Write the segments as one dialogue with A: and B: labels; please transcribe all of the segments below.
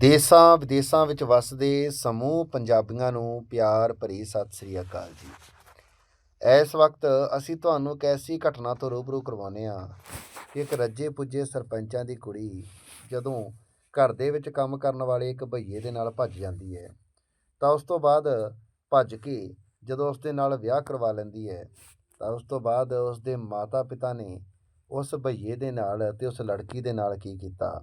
A: ਦੇਸਾਂ, ਵਿਦੇਸਾਂ ਵਿੱਚ ਵਸਦੇ ਸਮੂਹ ਪੰਜਾਬੀਆਂ ਨੂੰ ਪਿਆਰ ਭਰੀ ਸਤਿ ਸ੍ਰੀ ਅਕਾਲ ਜੀ। ਇਸ ਵਕਤ ਅਸੀਂ ਤੁਹਾਨੂੰ ਇੱਕ ਐਸੀ ਘਟਨਾ ਤੋਂ ਰੂਬਰੂ ਕਰਵਾਉਂਦੇ ਹਾਂ ਕਿ ਇੱਕ ਰੱਜੇ ਪੁੱਜੇ ਸਰਪੰਚਾਂ ਦੀ ਕੁੜੀ ਜਦੋਂ ਘਰ ਦੇ ਵਿੱਚ ਕੰਮ ਕਰਨ ਵਾਲੇ ਇੱਕ ਭਈਏ ਦੇ ਨਾਲ ਭੱਜ ਜਾਂਦੀ ਹੈ, ਤਾਂ ਉਸ ਤੋਂ ਬਾਅਦ ਭੱਜ ਕੇ ਜਦੋਂ ਉਸ ਦੇ ਨਾਲ ਵਿਆਹ ਕਰਵਾ ਲੈਂਦੀ ਹੈ, ਤਾਂ ਉਸ ਤੋਂ ਬਾਅਦ ਉਸ ਦੇ ਮਾਤਾ ਪਿਤਾ ਨੇ ਉਸ ਭਈਏ ਦੇ ਨਾਲ ਤੇ ਉਸ ਲੜਕੀ ਦੇ ਨਾਲ ਕੀ ਕੀਤਾ?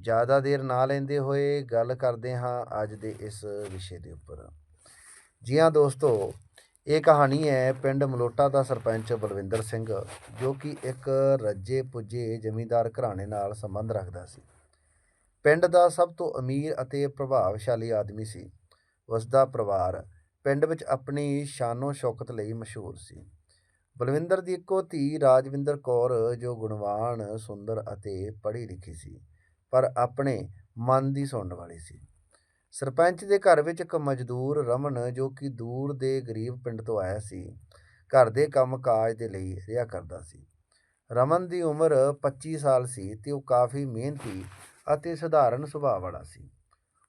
A: ਜ਼ਿਆਦਾ ਦੇਰ ਨਾ ਲੈਂਦੇ ਹੋਏ ਗੱਲ ਕਰਦੇ ਹਾਂ ਅੱਜ ਦੇ ਇਸ ਵਿਸ਼ੇ ਦੇ ਉੱਪਰ। ਜੀ ਹਾਂ ਦੋਸਤੋ, ਇਹ ਕਹਾਣੀ ਹੈ ਪਿੰਡ ਮਲੋਟਾ ਦਾ ਸਰਪੰਚ ਬਲਵਿੰਦਰ ਸਿੰਘ, ਜੋ ਕਿ ਇੱਕ ਰੱਜੇ ਪੁੱਜੇ ਜ਼ਮੀਂਦਾਰ ਘਰਾਣੇ ਨਾਲ ਸੰਬੰਧ ਰੱਖਦਾ ਸੀ। ਪਿੰਡ ਦਾ ਸਭ ਤੋਂ ਅਮੀਰ ਅਤੇ ਪ੍ਰਭਾਵਸ਼ਾਲੀ ਆਦਮੀ ਸੀ। ਉਸ ਦਾ ਪਰਿਵਾਰ ਪਿੰਡ ਵਿੱਚ ਆਪਣੀ ਸ਼ਾਨੋ ਸ਼ੌਕਤ ਲਈ ਮਸ਼ਹੂਰ ਸੀ। ਬਲਵਿੰਦਰ ਦੀ ਇੱਕੋ ਧੀ ਰਾਜਵਿੰਦਰ ਕੌਰ, ਜੋ ਗੁਣਵਾਨ, ਸੁੰਦਰ ਅਤੇ ਪੜ੍ਹੀ ਲਿਖੀ ਸੀ। ਪਰ ਆਪਣੇ ਮਨ ਦੀ ਸੁਣਨ ਵਾਲੀ ਸੀ। ਸਰਪੰਚ ਦੇ ਘਰ ਵਿੱਚ ਇੱਕ ਮਜ਼ਦੂਰ ਰਮਨ, ਜੋ ਕਿ ਦੂਰ ਦੇ ਗਰੀਬ ਪਿੰਡ ਤੋਂ ਆਇਆ ਸੀ, ਘਰ ਦੇ ਕੰਮ-ਕਾਜ ਦੇ ਲਈ ਰਿਹਾ ਕਰਦਾ ਸੀ। ਰਮਨ ਦੀ ਉਮਰ 25 ਸਾਲ ਸੀ ਤੇ ਉਹ ਕਾਫੀ ਮਿਹਨਤੀ ਅਤੇ ਸਧਾਰਨ ਸੁਭਾਅ ਵਾਲਾ ਸੀ।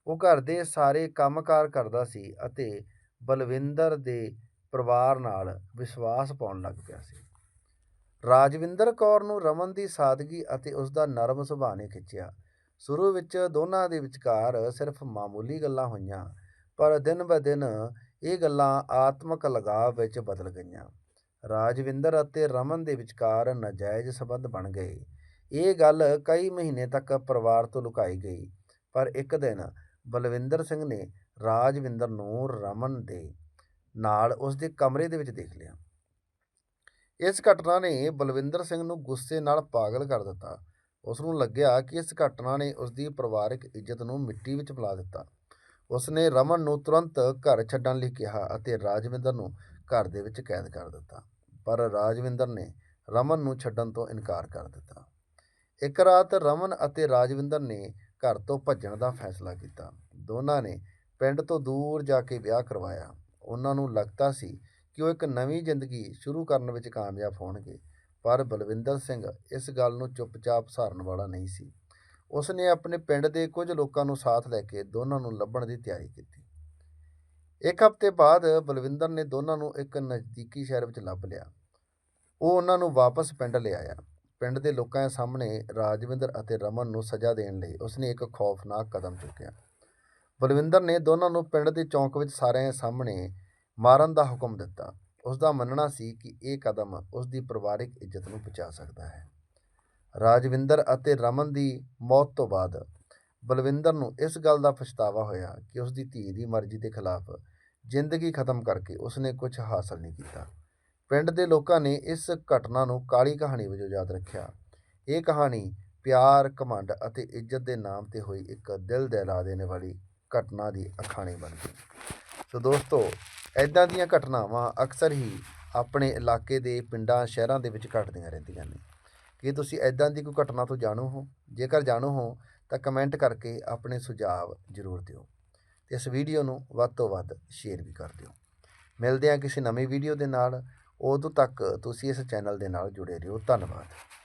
A: ਉਹ ਘਰ ਦੇ ਸਾਰੇ ਕੰਮਕਾਰ ਕਰਦਾ ਸੀ ਅਤੇ ਬਲਵਿੰਦਰ ਦੇ ਪਰਿਵਾਰ ਨਾਲ ਵਿਸ਼ਵਾਸ ਪਾਉਣ ਲੱਗ ਪਿਆ ਸੀ। ਰਾਜਵਿੰਦਰ ਕੌਰ ਨੂੰ ਰਮਨ ਦੀ ਸਾਦਗੀ ਅਤੇ ਉਸ ਦਾ ਨਰਮ ਸੁਭਾਅ ਨੇ ਖਿੱਚਿਆ। ਸ਼ੁਰੂ ਵਿੱਚ ਦੋਨਾਂ ਦੇ ਵਿਚਕਾਰ ਸਿਰਫ ਮਾਮੂਲੀ ਗੱਲਾਂ ਹੋਈਆਂ, ਪਰ ਦਿਨ ਬ ਦਿਨ ਇਹ ਗੱਲਾਂ ਆਤਮਕ ਲਗਾਵ ਵਿੱਚ ਬਦਲ ਗਈਆਂ। ਰਾਜਵਿੰਦਰ ਅਤੇ ਰਮਨ ਦੇ ਵਿਚਕਾਰ ਨਾਜਾਇਜ਼ ਸਬੰਧ ਬਣ ਗਏ। ਇਹ ਗੱਲ ਕਈ ਮਹੀਨੇ ਤੱਕ ਪਰਿਵਾਰ ਤੋਂ ਲੁਕਾਈ ਗਈ, ਪਰ ਇੱਕ ਦਿਨ ਬਲਵਿੰਦਰ ਸਿੰਘ ਨੇ ਰਾਜਵਿੰਦਰ ਨੂੰ ਰਮਨ ਦੇ ਨਾਲ ਉਸ ਦੇ ਕਮਰੇ ਦੇ ਵਿੱਚ ਦੇਖ ਲਿਆ। ਇਸ ਘਟਨਾ ਨੇ ਬਲਵਿੰਦਰ ਸਿੰਘ ਨੂੰ ਗੁੱਸੇ ਨਾਲ ਪਾਗਲ ਕਰ ਦਿੱਤਾ। ਉਸ ਨੂੰ ਲੱਗਿਆ ਕਿ ਇਸ ਘਟਨਾ ਨੇ ਉਸ ਦੀ ਪਰਿਵਾਰਕ ਇੱਜ਼ਤ ਨੂੰ ਮਿੱਟੀ ਵਿੱਚ ਮਿਲਾ ਦਿੱਤਾ। ਉਸ ਨੇ ਰਮਨ ਨੂੰ ਤੁਰੰਤ ਘਰ ਛੱਡਣ ਲਈ ਕਿਹਾ ਅਤੇ ਰਾਜਵਿੰਦਰ ਨੂੰ ਘਰ ਦੇ ਵਿੱਚ ਕੈਦ ਕਰ ਦਿੱਤਾ। ਪਰ ਰਾਜਵਿੰਦਰ ਨੇ ਰਮਨ ਨੂੰ ਛੱਡਣ ਤੋਂ ਇਨਕਾਰ ਕਰ ਦਿੱਤਾ। ਇੱਕ ਰਾਤ ਰਮਨ ਅਤੇ ਰਾਜਵਿੰਦਰ ਨੇ ਘਰ ਤੋਂ ਭੱਜਣ ਦਾ ਫੈਸਲਾ ਕੀਤਾ। ਦੋਨਾਂ ਨੇ ਪਿੰਡ ਤੋਂ ਦੂਰ ਜਾ ਕੇ ਵਿਆਹ ਕਰਵਾਇਆ। ਉਹਨਾਂ ਨੂੰ ਲੱਗਦਾ ਸੀ ਕਿ ਉਹ ਇੱਕ ਨਵੀਂ ਜ਼ਿੰਦਗੀ ਸ਼ੁਰੂ ਕਰਨ ਵਿੱਚ ਕਾਮਯਾਬ ਹੋਣਗੇ। ਪਰ ਬਲਵਿੰਦਰ ਸਿੰਘ ਇਸ ਗੱਲ ਨੂੰ ਚੁੱਪਚਾਪ ਸਹਾਰਨ ਵਾਲਾ ਨਹੀਂ ਸੀ। ਉਸ ਨੇ ਆਪਣੇ ਪਿੰਡ ਦੇ ਕੁਝ ਲੋਕਾਂ ਨੂੰ ਸਾਥ ਲੈ ਕੇ ਦੋਨਾਂ ਨੂੰ ਲੱਭਣ ਦੀ ਤਿਆਰੀ ਕੀਤੀ। ਇੱਕ ਹਫ਼ਤੇ ਬਾਅਦ ਬਲਵਿੰਦਰ ਨੇ ਦੋਨਾਂ ਨੂੰ ਇੱਕ ਨਜ਼ਦੀਕੀ ਸ਼ਹਿਰ ਵਿੱਚ ਲੱਭ ਲਿਆ। ਉਹ ਉਹਨਾਂ ਨੂੰ ਵਾਪਸ ਪਿੰਡ ਲਿਆਇਆ ਪਿੰਡ ਦੇ ਲੋਕਾਂ ਦੇ ਸਾਹਮਣੇ ਰਾਜਵਿੰਦਰ ਅਤੇ ਰਮਨ ਨੂੰ ਸਜ਼ਾ ਦੇਣ ਲਈ ਉਸਨੇ ਇੱਕ ਖੌਫਨਾਕ ਕਦਮ ਚੁੱਕਿਆ। ਬਲਵਿੰਦਰ ਨੇ ਦੋਨਾਂ ਨੂੰ ਪਿੰਡ ਦੇ ਚੌਂਕ ਵਿੱਚ ਸਾਰਿਆਂ ਸਾਹਮਣੇ ਮਾਰਨ ਦਾ ਹੁਕਮ ਦਿੱਤਾ। ਉਸ ਦਾ ਮੰਨਣਾ ਸੀ ਕਿ ਇਹ ਕਦਮ ਉਸ ਦੀ ਪਰਿਵਾਰਿਕ ਇੱਜ਼ਤ ਨੂੰ ਬਚਾ ਸਕਦਾ ਹੈ। ਰਾਜਵਿੰਦਰ ਅਤੇ ਰਮਨ ਦੀ ਮੌਤ ਤੋਂ ਬਾਅਦ ਬਲਵਿੰਦਰ ਨੂੰ ਇਸ ਗੱਲ ਦਾ ਪਛਤਾਵਾ ਹੋਇਆ ਕਿ ਉਸ ਦੀ ਧੀ ਦੀ ਮਰਜ਼ੀ ਦੇ ਖਿਲਾਫ ਜ਼ਿੰਦਗੀ ਖਤਮ ਕਰਕੇ ਉਸਨੇ ਕੁਝ ਹਾਸਲ ਨਹੀਂ ਕੀਤਾ। ਪਿੰਡ ਦੇ ਲੋਕਾਂ ਨੇ ਇਸ ਘਟਨਾ ਨੂੰ ਕਾਲੀ ਕਹਾਣੀ ਵਜੋਂ ਯਾਦ ਰੱਖਿਆ। ਇਹ ਕਹਾਣੀ ਪਿਆਰ, ਘਮੰਡ ਅਤੇ ਇੱਜ਼ਤ ਦੇ ਨਾਮ ਤੇ ਹੋਈ ਇੱਕ ਦਿਲ ਦਹਿਲਾ ਦੇਣ ਵਾਲੀ ਘਟਨਾ ਦੀ ਅਖਾਣੀ ਬਣ ਗਈ। ਸੋ ਦੋਸਤੋ ਐਦਾਂ ਦੀਆਂ ਘਟਨਾਵਾਂ ਅਕਸਰ ਹੀ ਆਪਣੇ ਇਲਾਕੇ ਦੇ ਪਿੰਡਾਂ, ਸ਼ਹਿਰਾਂ ਦੇ ਵਿੱਚ ਘਟਦੀਆਂ ਰਹਿੰਦੀਆਂ ਨੇ। ਕੀ ਤੁਸੀਂ ਐਦਾਂ ਦੀ ਕੋਈ ਘਟਨਾ ਤੋਂ ਜਾਣੂ ਹੋ? ਜੇਕਰ ਜਾਣੂ ਹੋ, ਤਾਂ ਕਮੈਂਟ ਕਰਕੇ ਆਪਣੇ ਸੁਝਾਅ ਜ਼ਰੂਰ ਦਿਓ ਤੇ ਇਸ ਵੀਡੀਓ ਨੂੰ ਵੱਧ ਤੋਂ ਵੱਧ ਸ਼ੇਅਰ ਵੀ ਕਰ ਦਿਓ। ਮਿਲਦੇ ਹਾਂ ਕਿਸੇ ਨਵੀਂ ਵੀਡੀਓ ਦੇ ਨਾਲ। ਉਦੋਂ ਤੱਕ ਤੁਸੀਂ ਇਸ ਚੈਨਲ ਦੇ ਨਾਲ ਜੁੜੇ ਰਹੋ। ਧੰਨਵਾਦ।